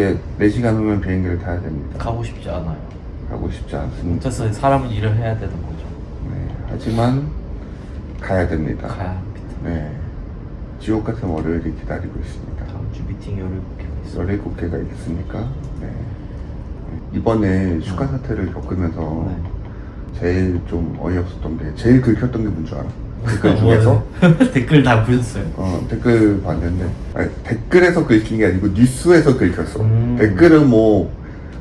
이제 4시간 후면 비행기를 타야 됩니다. 가고 싶지 않아요. 가고 싶지 않습니다. 어째서 사람은 일을 해야 되는 거죠. 네, 하지만 가야 됩니다. 가야 합니다. 네, 지옥 같은 월요일이 기다리고 있습니다. 다음 주 미팅 17개가 있어요. 17개가 있으니까 네. 이번에 휴가 사태를 겪으면서 네. 제일 좀 어이없었던 게 제일 긁혔던 게 뭔 줄 알아? 댓글 중에서? 댓글 다 보셨어요? 어, 댓글 봤는데. 아니, 댓글에서 긁힌 게 아니고 뉴스에서 긁혔어. 음. 댓글은 뭐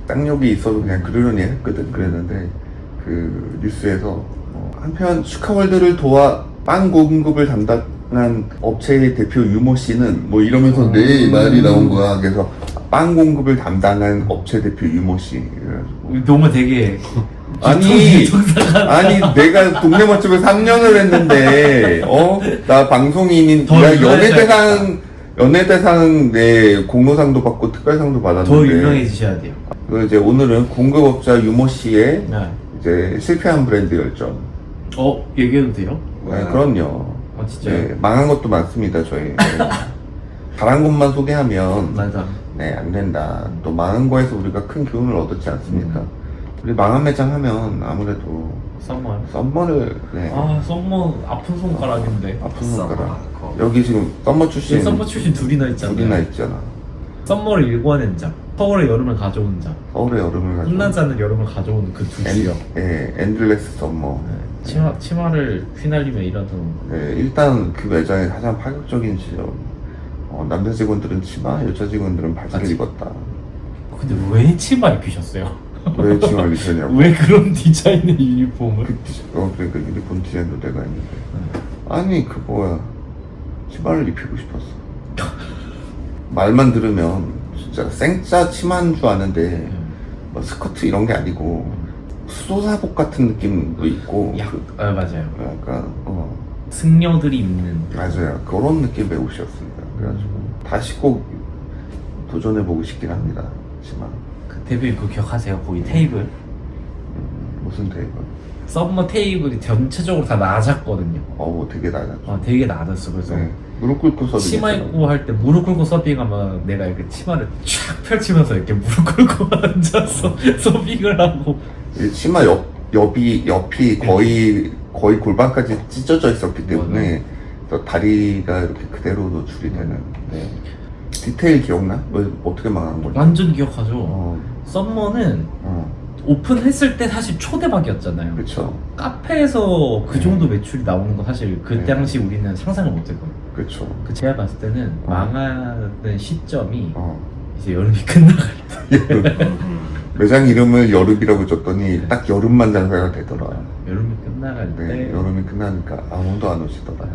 쌍욕이 있어도 그냥 그러려니 했거든. 그랬는데 그 뉴스에서 어, 한편 슈카월드를 도와 빵 공급을 담당한 업체의 대표 유모 씨는 뭐 이러면서 내 음. 말이 나온 거야. 그래서 빵 공급을 담당한 업체 대표 유모 씨. 그래가지고. 너무 되게 아니, 아니, 내가 동네 맛집에 3년을 했는데, 어? 나 방송인인, 더 나. 연예대상, 연예대상, 내 공로상도 받고 특별상도 받았는데. 더 유명해지셔야 돼요. 그 이제 오늘은 공급업자 유모 씨의 네. 이제 실패한 브랜드 열정. 어 얘기해도 돼요? 네, 그럼요. 아 진짜요? 네, 망한 것도 많습니다, 저희. 네. 잘한 것만 소개하면, 맞아. 네, 안 된다. 또 망한 거에서 우리가 큰 교훈을 얻었지 않습니까? 우리 망한 매장 하면 아무래도 썸머요? 썸머를, 네. 아 썸머 아픈 손가락인데. 아픈. 손가락. 여기 지금 썸머 출신 썸머 출신 둘이나 있잖아요. 둘이나 있잖아. 썸머를 일궈낸 자, 서울의 여름을 가져온 자, 서울의 여름을 가지고. 끝나지 않는 여름을 가져오는 그두 주요. 예, 엔들레스 썸머. 네, 치마 치마를 휘날리며 일하던 예, 일단 그 매장의 가장 파격적인 지점. 어, 남자 직원들은 치마, 여자 직원들은 바지를 바지. 입었다. 근데 왜 치마 입히셨어요? 왜 치마를 입혔냐고. 왜 그런 디자인의 유니폼을? 그 디, 어, 그러니까 유니폼 디자인도 내가 했는데. 네. 아니, 그 뭐야. 치마를 입히고 싶었어. 말만 들으면 진짜 생짜 치마인 줄 아는데 뭐 스커트 이런 게 아니고 수도사복 같은 느낌도 있고 야, 그, 아, 맞아요. 약간 어 승려들이 입는 맞아요 그런 느낌의 옷이었습니다 그래가지고 다시 꼭 도전해보고 싶긴 합니다 치마 그 대표님 그거 기억하세요? 거기 테이블 음, 무슨 테이블 썸머 테이블이 전체적으로 다 낮았거든요. 어우 되게 낮았죠 어, 되게 낮았어. 그래서 네. 무릎 꿇고 서빙 치마 입고 할 때 무릎 꿇고 서빙하면 내가 이렇게 치마를 쫙 펼치면서 이렇게 무릎 꿇고 앉아서 서빙을 하고 치마 옆, 옆이 옆이 거의 거의 골반까지 찢어져 있었기 때문에 또 다리가 이렇게 그대로 노출이 되는 네. 디테일 기억나? 왜 어떻게 망한 거지? 완전 기억하죠. 어, 썸머는 어, 오픈했을 때 사실 초대박이었잖아요. 그쵸, 카페에서 그 정도 매출이 나오는 거 사실 그 네. 당시 우리는 상상을 못했거든요. 그쵸. 그 제가 봤을 때는 어. 망하는 시점이 어. 이제 여름이 끝나갈 때. 매장 이름을 여름이라고 줬더니 딱 여름만 장사가 되더라. 여름이 끝나갈 때. 네, 여름이 끝나니까 아무도 안 오시더라.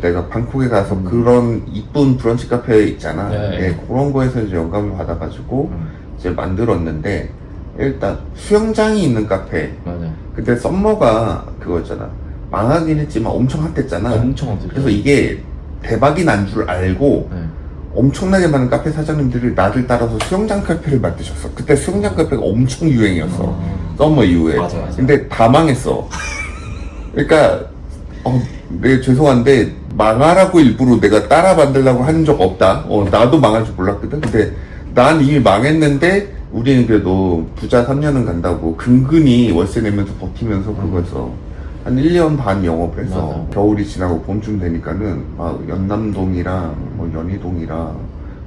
내가 방콕에 가서 그런 이쁜 브런치 카페 있잖아. 음. 네. 예, 그런 거에서 이제 영감을 받아가지고 음, 이제 만들었는데 일단 수영장이 있는 카페. 맞아. 근데 썸머가 그거였잖아. 망하긴 했지만 엄청 핫했잖아. 엄청 어떻게. 그래서 이게 대박이 난 줄 알고 네. 엄청나게 많은 카페 사장님들이 나를 따라서 수영장 카페를 만드셨어. 그때 수영장 카페가 엄청 유행이었어. 어. 썸머 이후에. 맞아, 맞아. 근데 다 망했어. 그러니까, 어, 네, 죄송한데, 망하라고 일부러 내가 따라 만들려고 하는 적 없다. 어, 나도 망할 줄 몰랐거든. 근데 난 이미 망했는데, 우리는 그래도 부자 3년은 간다고 근근히 월세 내면서 버티면서 그거에서 한 1년 반 영업을 해서 맞아. 겨울이 지나고 봄쯤 되니까는 막 연남동이랑 뭐 연희동이랑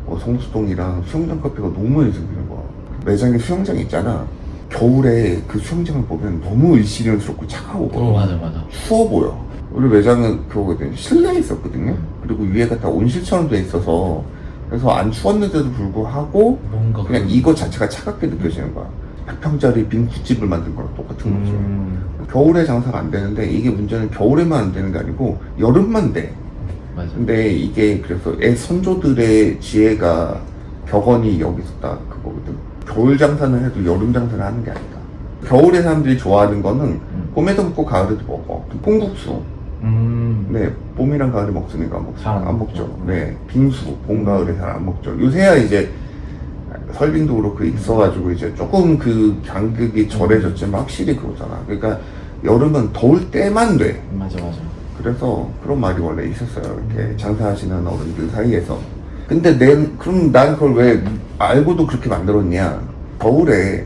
뭐 성수동이랑 수영장 카페가 너무 많이 생기는 거야. 매장에 수영장 있잖아. 겨울에 그 수영장을 보면 너무 을씨름스럽고 차가워 보여. 어, 맞아, 맞아. 추워 보여. 우리 매장은 그거거든. 실내에 있었거든요. 그리고 위에가 다 온실처럼 돼 있어서 그래서 안 추웠는데도 불구하고 뭔가. 그냥 그- 이거 자체가 차갑게 느껴지는 거야. 100평짜리 빈 굿집을 만든 거랑 똑같은 거죠. 음, 겨울에 장사가 안 되는데 이게 문제는 겨울에만 안 되는 게 아니고 여름만 돼. 맞아. 근데 이게 그래서 애 선조들의 지혜가 격언이 여기서 딱 그거거든. 겨울 장사는 해도 여름 장사는 하는 게 아니다. 겨울에 사람들이 좋아하는 거는 음. 봄에도 먹고 가을에도 먹어. 콩국수. 음. 네, 봄이랑 가을에 먹으니까 안, 먹, 잘안 안 먹죠. 먹죠. 네, 빙수, 봄, 가을에 잘 안 먹죠. 요새야 이제 설빙도 그렇고 있어가지고 이제 조금 그 간극이 절해졌지만 확실히 그거잖아. 그러니까 여름은 더울 때만 돼. 맞아, 맞아. 그래서 그런 말이 원래 있었어요. 이렇게 장사하시는 어른들 사이에서. 근데 내 그럼 난 그걸 왜 알고도 그렇게 만들었냐? 겨울에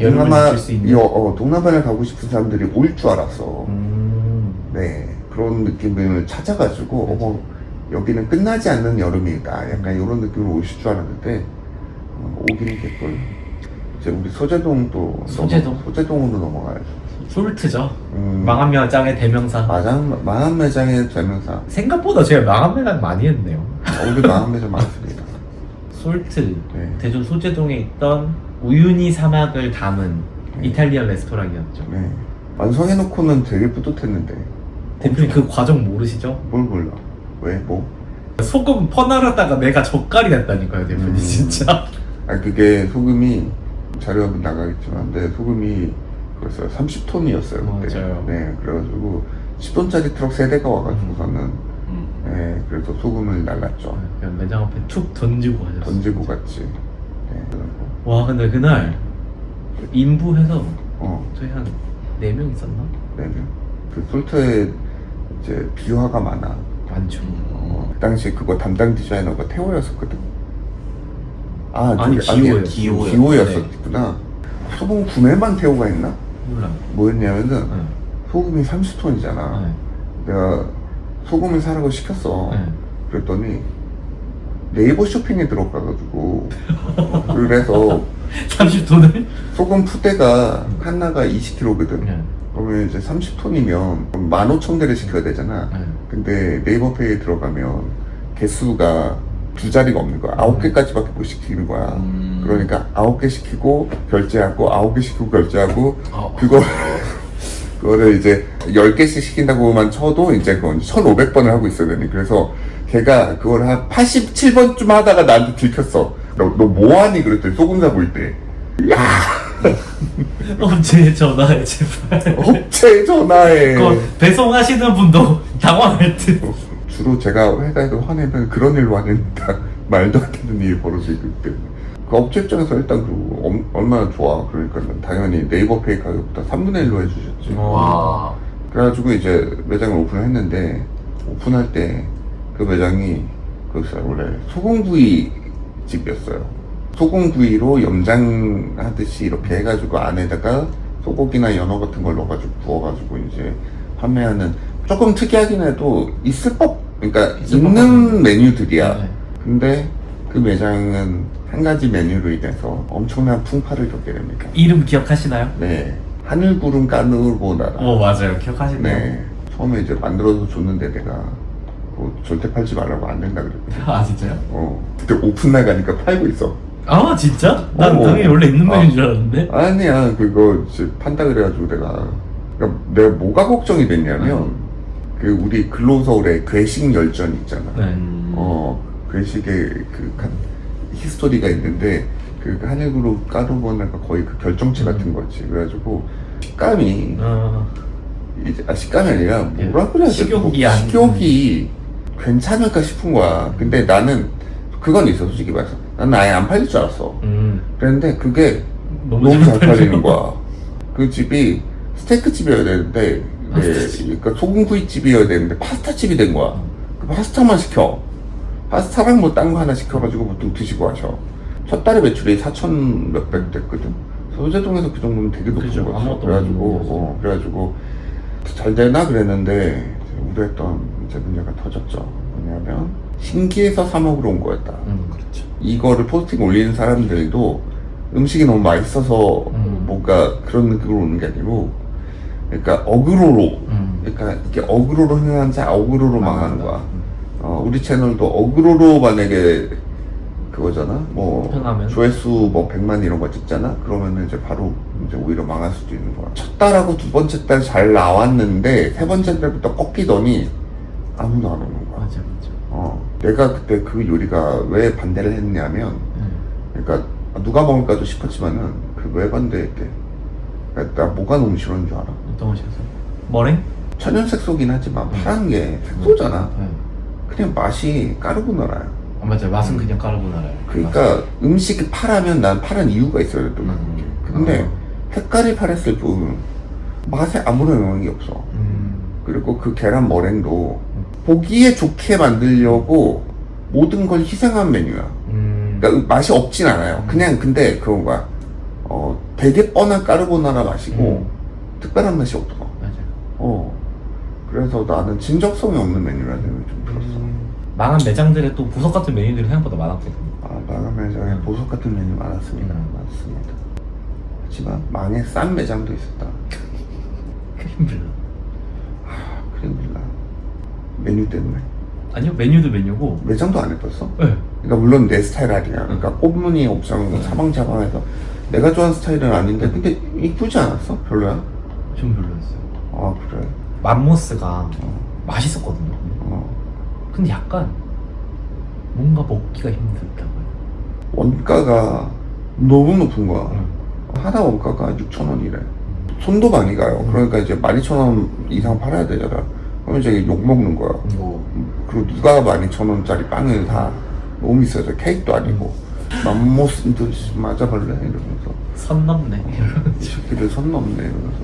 여름을 동남아 느낄 수 있는? 여- 어, 동남아를 가고 싶은 사람들이 올 줄 알았어. 음. 네 그런 느낌을 찾아가지고 어머 여기는 끝나지 않는 여름이다. 약간 이런 느낌으로 오실 줄 알았는데 어, 오기는 개꿀. 이제 우리 소재동도 소재동? 넘어, 소재동으로 넘어가야죠. 솔트죠. 음, 망한 매장의 대명사. 마장 망한 매장의 대명사. 생각보다 제가 망한 매장 많이 했네요. 어, 우리 망한 매장 많습니다. 솔트 네. 대전 소재동에 있던 우유니 사막을 담은 네. 이탈리안 레스토랑이었죠. 네. 완성해놓고는 되게 뿌듯했는데 대표님 그 과정 모르시죠? 뭘 몰라? 왜? 뭐? 소금 퍼나르다가 내가 젓갈이 됐다니까요, 대표님 음. 진짜. 아 그게 소금이 자료가 나가겠지만 근데 소금이 그랬어요 30톤이었어요 그때 맞아요. 네 그래가지고 10톤짜리 트럭 세대가 와가지고서는 네 그래서 소금을 날랐죠 그냥 매장 앞에 툭 던지고 가셨어요. 던지고 갔지 네 그리고 와 근데 그날 인부해서 어 저희 한 4명 있었나? 네네 그 솔트에 이제 비화가 많아 많죠. 어, 그 당시 그거 담당 디자이너가 태호였었거든 아 아니, 저기- 기호예요. 기호요. 기호였었구나 소금 구매만 태호가 했나? 몰라요. 뭐였냐면은 네. 소금이 30톤이잖아. 네. 내가 소금을 사라고 시켰어. 네. 그랬더니 네이버 쇼핑에 들어가가지고 그래서 30돈을? 소금 푸대가 하나가 20kg거든. 네. 그러면 이제 30톤이면 15,000개를 시켜야 되잖아. 네. 근데 네이버페이에 들어가면 개수가 두 자리가 없는 거야. 아홉 개까지밖에 못 시키는 거야. 음. 그러니까 아홉 개 시키고 결제하고 아홉 개 시키고 결제하고 어. 그거 그거를 이제 10개씩 시킨다고만 쳐도 이제 그건 1,500번을 하고 있어야 되니. 그래서 걔가 그걸 한 87번쯤 하다가 나한테 들켰어. 너, 너 뭐하니? 그랬더니 소금 사볼 때. 야! 언제 전화해 제발. 업체 전화해. 그 배송하시는 분도 당황할 듯. 주로 제가 회사에서 화내면 그런 일로 화낸다. 말도 안 되는 일이 벌어지기 때문에. 그 업체 입장에서 일단 그 엄- 얼마나 좋아. 그러니까 당연히 네이버 페이 가격보다 3분의 1로 해주셨지. 와. 그래가지고 이제 매장을 오픈을 했는데 오픈할 때 그 매장이 그 원래 소금구이 집이었어요. 소금구이로 염장하듯이 이렇게 해가지고 안에다가 소고기나 연어 같은 걸 넣어가지고 구워가지고 이제 판매하는 조금 특이하긴 해도 있을 법 그러니까 있을 있는. 메뉴들이야. 네. 근데 그 매장은 한 가지 메뉴로 인해서 엄청난 풍파를 겪게 됩니다. 이름 기억하시나요? 네. 하늘구름 까르보나라. 어 맞아요 기억하시나요? 네. 처음에 이제 만들어서 줬는데 내가 뭐 절대 팔지 말라고 안 된다 그랬거든. 아 진짜요? 어. 그때 오픈 나가니까 팔고 있어. 아 진짜? 난 어. 당연히 원래 있는 아. 메뉴인 줄 알았는데. 아니야. 그거 이제 판다 그래가지고 내가. 그러니까 내가 뭐가 걱정이 됐냐면 그 우리 근로서울에 괴식 열전 있잖아. 네. 음. 어, 괴식의 그 가- 히스토리가 있는데 그 하늘그룹 까르보나가 거의 그 결정체 같은 음. 거지. 그래가지고 식감이 어, 이제 아, 식감이 아니라 뭐라 그래야 돼? 식욕이 뭐 안- 식욕이 괜찮을까 싶은 거야. 근데 나는 그건 있어 솔직히 말해서 나는 아예 안 팔릴 줄 알았어. 음, 그랬는데 그게 너무, 너무 잘. 팔리는 거야. 그 집이 스테이크 집이어야 되는데 네, 집. 그러니까 소금구이 집이어야 되는데 파스타 집이 된 거야. 그 파스타만 시켜. 파스타랑 뭐 딴 거 하나 시켜가지고 보통 드시고 하셔. 첫 달에 매출이 4천 몇백 됐거든. 소재동에서 그 정도면 되게 높은 그죠. 거였어. 아무것도 그래가지고 없는. 어, 그래가지고 잘 되나 그랬는데 우려했던 이제 문제가 터졌죠. 뭐냐면 신기해서 사 먹으러 온 거였다. 음, 그렇죠. 이거를 포스팅 올리는 사람들도 음식이 너무 맛있어서 음. 뭔가 그런 느낌으로 오는 게 아니고 그러니까 어그로로 음. 그러니까 이게 어그로로 흥한 자 어그로로 망하는 망한다. 거야 음. 어, 우리 채널도 어그로로 만약에 그거잖아 뭐 흥하면? 조회수 뭐 100만 이런 거 찍잖아 그러면은 이제 바로 이제 오히려 망할 수도 있는 거야 첫 달하고 두 번째 달 잘 나왔는데 세 번째 달부터 꺾이더니 아무도 안 오는 거야 맞아 맞아. 어, 내가 그때 그 요리가 왜 반대를 했냐면, 음. 그러니까 누가 먹을까도 싶었지만은 그 왜 반대했대. 그러니까 나 뭐가 너무 싫은 줄 알아? 어떤 거셨어? 머랭? 천연색 소긴 하지만 음. 파란 게 색소잖아. 네. 그냥 맛이 까르보나라야. 아 맞아 맛은 그냥 까르보나라요. 그러니까 음식이 파라면 난 파란 이유가 있어야 돼. 또 음. 근데 어. 색깔이 파랬을 뿐 맛에 아무런 영향이 없어. 음. 그리고 그 계란 머랭도 보기에 좋게 만들려고 모든 걸 희생한 메뉴야. 음. 그러니까 맛이 없진 않아요. 그냥 근데 그런 거야. 어, 되게 뻔한 까르보나라 맛이고 특별한 맛이 없어. 맞아. 어. 그래서 나는 진정성이 없는 메뉴라는 생각이 좀 들었어. 음. 망한 매장들에 또 보석 같은 메뉴들이 생각보다 많았거든. 아, 망한 매장에 보석 같은 메뉴 많았습니다. 음. 많습니다. 하지만 망에 싼 매장도 있었다. 크림빌라. 크림빌라. 메뉴 때문에. 아니요 메뉴도 메뉴고. 매장도 안 예뻤어. 네. 그러니까 물론 내 스타일 아니야. 그러니까 꽃무늬 옵션 사방자방해서 내가 좋아하는 스타일은 아닌데 근데 이쁘지 않았어? 별로야? 좀 별로였어요. 아 그래. 맘모스가 어. 맛있었거든요. 어. 근데 약간 뭔가 먹기가 힘들다고요. 원가가 너무 높은 거야. 응. 하나 원가가 6천 원이래. 손도 많이 가요. 그러니까 이제 12,000원 이상 팔아야 되잖아. 그러면 이제 욕 먹는 거야. 뭐 그리고 누가 12,000원짜리 빵을 사 너무 비싸죠. 케이크도 아니고. 맘모스도 맞아볼래? 이러면서. 선 넘네. 이 새끼들 선 넘네. 이러면서.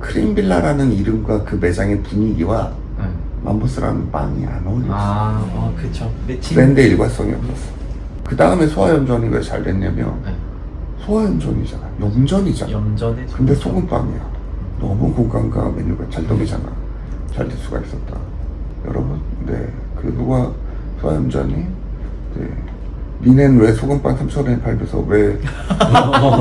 크림빌라라는 이름과 그 매장의 분위기와 네. 맘모스라는 빵이 안 어울렸어. 아, 어, 그쵸. 매칭. 브랜드 일관성이 없었어. 그 다음에 소화염전이 왜 잘 됐냐면 네. 소화염전이잖아. 염전이잖아. 염전에. 근데 소금빵이야. 너무 공간과 메뉴가 찰떡이잖아. 잘될 수가 있었다. 여러분, 네. 그 누가 소화염전이 네. 니넨 왜 소금빵 3,000원에 팔면서 왜,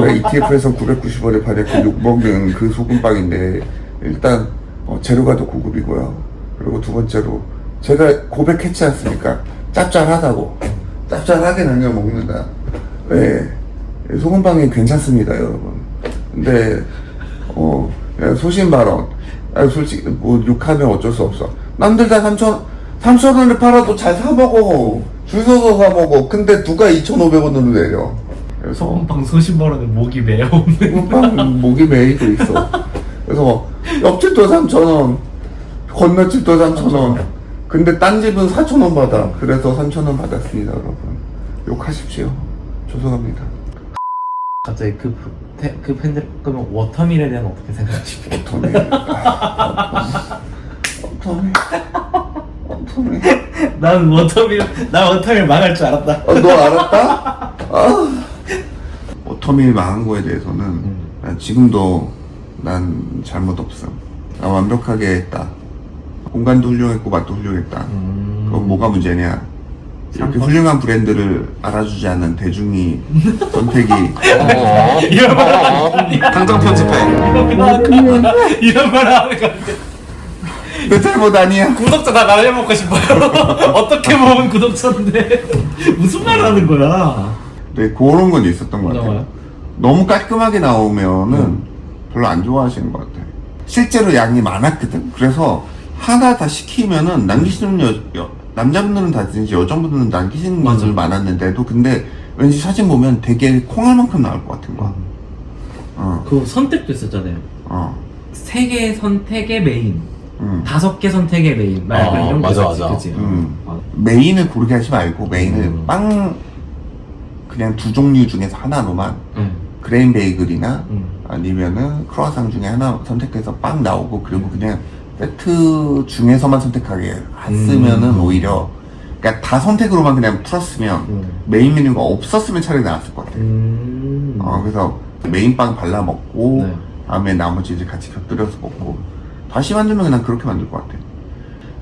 왜 ETF에서 990원에 팔냐 그 욕먹는 그 소금빵인데 일단 어, 재료가 더 고급이고요. 그리고 두 번째로 제가 고백했지 않습니까? 짭짤하다고. 짭짤하게 남겨 먹는다. 네. 소금빵이 괜찮습니다, 여러분. 근데 어 야, 소신 발언. 아, 솔직히 뭐 욕하면 어쩔 수 없어. 남들 다 3천 3천 원에 팔아도 잘 사 먹어. 줄 서서 사 먹어. 근데 누가 2,500원으로 내려. 그래서 소금빵 수십만 원에 목이 매어오는. 소금빵 목이 메이도 있어. 그래서 옆집도 3,000원, 건너집도 3,000원. 근데 딴 집은 4,000원 받아. 그래서 3,000원 받았습니다, 여러분. 욕하십시오. 죄송합니다. 갑자기 그, 태- 그 팬들, 그러면 워터밀에 대한 어떻게 생각하십니까? 어터미. 어터미. 어터미. 난 워터밀, 난 워터밀 망할 줄 알았다. 어, 너 알았다? 아. 오토밀 망한 거에 대해서는 난 지금도 난 잘못 없음. 나 완벽하게 했다. 공간도 훌륭했고 맛도 훌륭했다. 음. 그럼 뭐가 문제냐? 이렇게 상권? 훌륭한 브랜드를 알아주지 않는 대중이 선택이 이런 말 하는 거 당장 편집해. 이런 말 하는 거 같아. 내 잘못 아니야. 구독자 다 날려먹고 싶어요. 어떻게 보면 구독자인데. 무슨 말 하는 거야? 네, 그런 건 있었던 것 같아요. 나와요? 너무 깔끔하게 나오면은 별로 안 좋아하시는 것 같아요. 실제로 양이 많았거든. 그래서 하나 다 시키면은 남기시는 여, 여- 남자분들은 다 드시지 여자분들은 남기시는 맞아. 분들 많았는데도 근데 왠지 사진 보면 되게 콩알만큼 나올 것 같은 거야. 어, 그 선택도 있었잖아요. 어, 세 개 선택의 메인, 음. 다섯 개 선택의 메인. 막 약간 어, 이런 맞아, 거 있었지, 맞아. 그치? 음. 어. 메인을 고르게 하지 말고 메인을 음. 빵 그냥 두 종류 중에서 하나로만 응. 그레인 베이글이나 응. 아니면은 크로아상 중에 하나 선택해서 빵 나오고 그리고 그냥 세트 중에서만 선택하게 했으면은 음. 오히려 그러니까 다 선택으로만 그냥 풀었으면 음. 메인 메뉴가 없었으면 차라리 나았을 것 같아. 음. 어 그래서 메인 빵 발라 먹고 네. 다음에 나머지 이제 같이 곁들여서 먹고 다시 만들면 그냥 그렇게 만들 것 같아.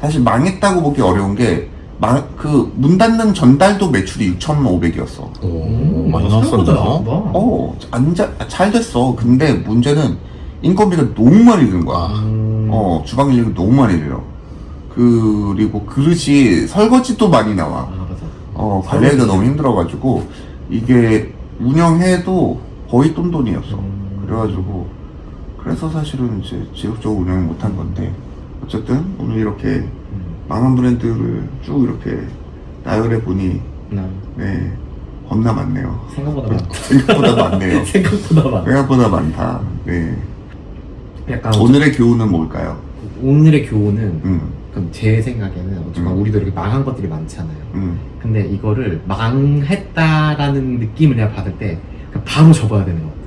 사실 망했다고 보기 어려운 게 그문 닫는 전달도 매출이 6,500이었어. 오, 많이 생각보다 나왔었네요. 나온다. 어, 안 자, 잘 됐어. 근데 문제는 인건비가 너무 많이 드는 거야. 음. 어, 주방 인력이 너무 많이 들어. 그리고 그릇이 설거지도 많이 나와. 아. 어, 관리하기가. 너무 힘들어가지고, 이게 운영해도 거의 똔돈이었어. 음. 그래가지고, 그래서 사실은 이제 지속적으로 운영을 못한 건데, 어쨌든 오늘 이렇게 음. 망한 브랜드를 쭉 이렇게 나열해 보니, 난 네, 겁나 많네요. 생각보다 많다. 생각보다 많네요. 생각보다 많아. 생각보다 많다. 네. 약간 오늘의 교훈은 뭘까요? 오늘의 교훈은 음, 그럼 제 생각에는 어쨌든 음. 우리도 이렇게 망한 것들이 많잖아요. 음, 근데 이거를 망했다라는 느낌을 내가 받을 때 그냥 바로 접어야 되는 것 같아.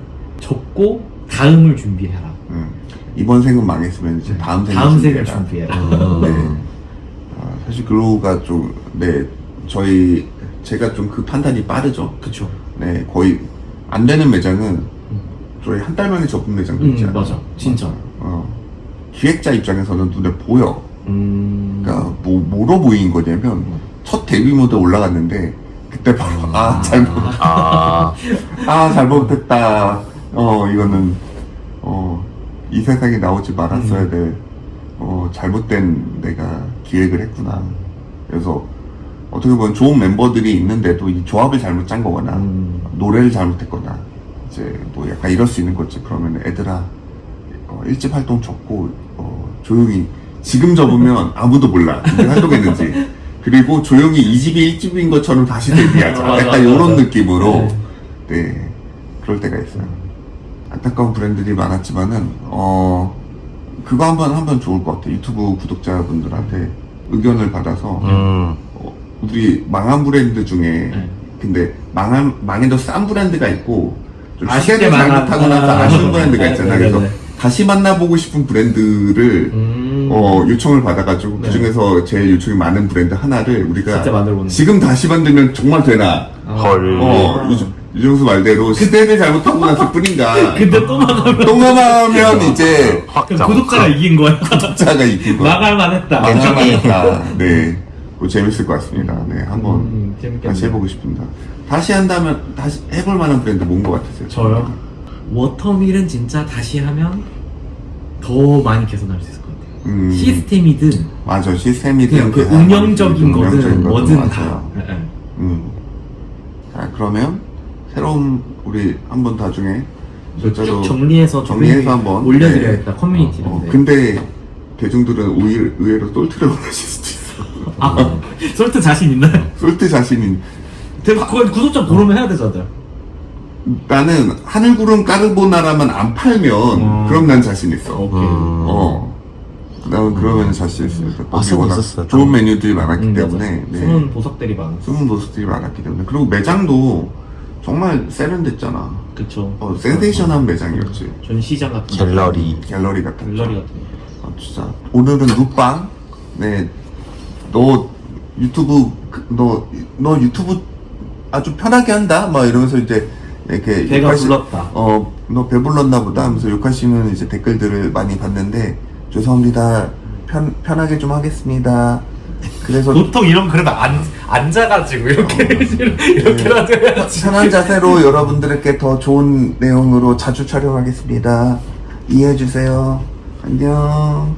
접고 다음을 준비해라. 음. 이번 생은 망했으면 이제 다음 생을 다음 생을 준비해라. 준비해라. 네. 아, 사실 그로우가 좀, 네, 저희 제가 좀 그 판단이 빠르죠. 그쵸. 네, 거의 안 되는 매장은 저희 한달 만에 접은 매장도 음, 있잖아요. 맞아. 진짜. 어, 기획자 입장에서는 눈에 보여. 음. 그러니까 뭐 뭐로 보인 거냐면 첫 데뷔 무대 올라갔는데 그때 바로 아 잘못 아, 아 잘못했다. 어 이거는 어 이 세상에 나오지 말았어야 음. 될 어, 잘못된 내가 기획을 했구나. 그래서 어떻게 보면 좋은 멤버들이 있는데도 이 조합을 잘못 짠 거거나 음. 노래를 잘못했거나 이제 뭐 약간 이럴 수 있는 거지. 그러면 애들아 어, 일집 활동 접고 어, 조용히 지금 접으면 아무도 몰라 이게 활동했는지 그리고 조용히 이 집이 일집인 것처럼 다시 데뷔하자 맞아, 약간 이런. 느낌으로 네. 네 그럴 때가 있어요 안타까운 브랜드들이 많았지만은 어 그거 한번 하면 좋을 것 같아요 유튜브 구독자분들한테 의견을 받아서 음, 어, 우리 망한 브랜드 중에 네. 근데 망한 망해도 싼 브랜드가 있고 시대를 망한- 잘못하고 나서 아. 아쉬운 브랜드가 있잖아요. 네, 네, 그래서 네. 다시 만나보고 싶은 브랜드를 음. 어, 요청을 받아가지고 네. 그 중에서 제일 요청이 많은 브랜드 하나를 우리가 진짜 만들어보는 지금 다시 만들면 정말 되나? 헐. 어, 유- 유정수 말대로 시대를 잘못하고 났을 뿐인가. 근데 또 망하면 동감하면 이제 확정. 구독자가 이긴 거야. 구독자가 이기고 망할만 했다. 망하겠다. 네, 뭐 재밌을 것 같습니다. 네, 한번 음, 재밌겠네요. 다시 해보고 싶습니다. 다시 한다면 다시 해볼 만한 브랜드 뭔 것 같으세요? 저요? 워터밀은 진짜 다시 하면 더 많이 개선할 수 있을 것 같아요. 음, 시스템이든 맞아 시스템이든 그냥 그 계산 운영적인 거든 운영적인 거든 뭐든 맞아요. 다. 예, 예. 음. 자 그러면 새로운 우리 한 번 나중에 쭉 정리해서 정리해서 좀 한번 올려드려야겠다 네. 커뮤니티에. 어, 어, 근데 대중들은 오히려 의외로 솔트를 원하실 수도 있어. 아 솔트 자신 있나요? 솔트 자신이 대박 그건 구독자 고르면 해야 되잖아요. 나는 하늘구름 까르보나라만 안 팔면 음. 그럼 난 자신 있어. 오케이. 음. 어. 난 그러면 자신 있으니까. 아, 쓰고 있었어요. 좋은 메뉴들이 많았기 음, 때문에. 맞아. 네. 숨은 보석들이 많아. 숨은 모습들이 많았기 때문에. 그리고 매장도 정말 세련됐잖아. 그쵸. 어, 센세이션한 매장이었지. 전시장 같은. 갤러리. 갤러리 같은. 갤러리 같은. 거. 아, 진짜. 오늘은 눕방. 네. 너 유튜브, 그- 너, 너 유튜브 아주 편하게 한다? 막 이러면서 이제 이렇게. 배가 욕하시- 불렀다. 어, 너 배불렀나 보다 하면서 욕하시는 이제 댓글들을 많이 봤는데, 죄송합니다. 편, 편하게 좀 하겠습니다. 그래서 보통 이런 거 그래도 앉, 앉아가지고 이렇게 이렇게라도 해야지. 편한 자세로 여러분들께 더 좋은 내용으로 자주 촬영하겠습니다. 이해해 주세요. 안녕.